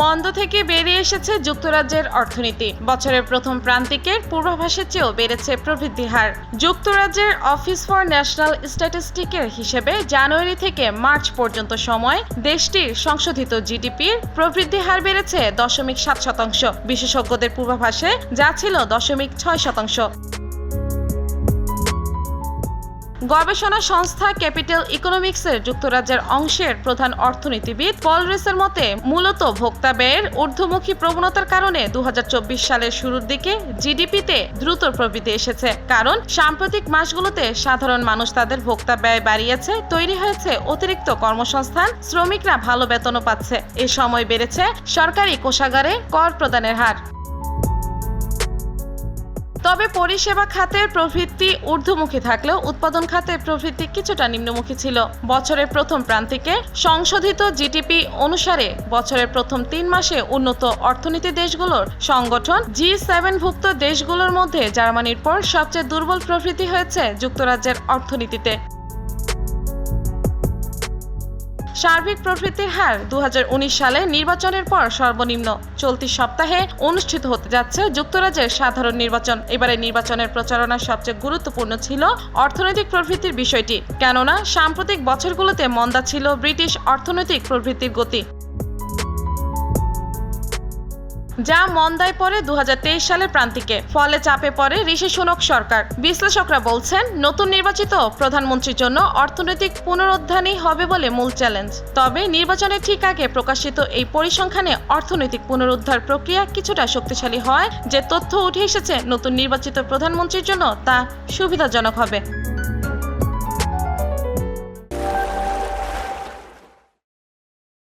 মন্দ থেকে বেরিয়ে এসেছে যুক্তরাজ্যের অর্থনীতি। বছরের প্রথম প্রান্তিকের পূর্বাভাসের চেয়েও বেড়েছে প্রবৃদ্ধি হার। যুক্তরাজ্যের অফিস ফর ন্যাশনাল স্ট্যাটিস্টিকের হিসেবে জানুয়ারি থেকে মার্চ পর্যন্ত সময় দেশটির সংশোধিত জিডিপির প্রবৃদ্ধি হার বেড়েছে দশমিক সাত শতাংশ। বিশেষজ্ঞদের পূর্বাভাসে যা ছিল দশমিক ছয় শতাংশ। গবেষণা সংস্থা ক্যাপিটাল ইকোনমিক্সের যুক্তরাজ্যের অংশের প্রধান অর্থনীতিবিদ পল রেসের মতে, মূলত ভোক্তা ব্যয়ের ঊর্ধ্বমুখী প্রবণতার কারণে দু হাজার চব্বিশ সালের শুরুর দিকে জিডিপিতে দ্রুত প্রবৃদ্ধি এসেছে। কারণ, সাম্প্রতিক মাসগুলোতে সাধারণ মানুষ তাদের ভোক্তা ব্যয় বাড়িয়েছে, তৈরি হয়েছে অতিরিক্ত কর্মসংস্থান, শ্রমিকরা ভালো বেতনও পাচ্ছে। এ সময় বেড়েছে সরকারি কোষাগারে কর প্রদানের হার। তবে পরিষেবা খাতের প্রবৃদ্ধি ঊর্ধ্বমুখী থাকলেও উৎপাদন খাতের প্রবৃদ্ধি কিছুটা নিম্নমুখী ছিল। বছরের প্রথম প্রান্তিকে সংশোধিত জিডিপি অনুসারে বছরের প্রথম তিন মাসে উন্নত অর্থনীতি দেশগুলোর সংগঠন জি সেভেনভুক্ত দেশগুলোর মধ্যে জার্মানির পর সবচেয়ে দুর্বল প্রবৃদ্ধি হয়েছে যুক্তরাজ্যের অর্থনীতিতে। সার্বিক প্রবৃদ্ধির হার দু হাজার উনিশ সালে নির্বাচনের পর সর্বনিম্ন চলতি সপ্তাহে অনুষ্ঠিত হতে যাচ্ছে যুক্তরাজ্যের সাধারণ নির্বাচন। এবারে নির্বাচনের প্রচারণা সবচেয়ে গুরুত্বপূর্ণ ছিল অর্থনৈতিক প্রবৃদ্ধির বিষয়টি, কেননা সাম্প্রতিক বছরগুলোতে মন্দা ছিল ব্রিটিশ অর্থনৈতিক প্রবৃদ্ধির গতি। যা মন্দায় পড়ে দু হাজার তেইশ সালের প্রান্তিকে, ফলে চাপে পড়ে ঋষি সুনক সরকার। বিশ্লেষকরা বলছেন, নতুন নির্বাচিত প্রধানমন্ত্রীর জন্য অর্থনৈতিক পুনরুত্থানই হবে বলে মূল চ্যালেঞ্জ। তবে নির্বাচনের ঠিক আগে প্রকাশিত এই পরিসংখ্যানে অর্থনৈতিক পুনরুদ্ধার প্রক্রিয়া কিছুটা শক্তিশালী হয়। যে তথ্য উঠে এসেছে নতুন নির্বাচিত প্রধানমন্ত্রীর জন্য তা সুবিধাজনক হবে।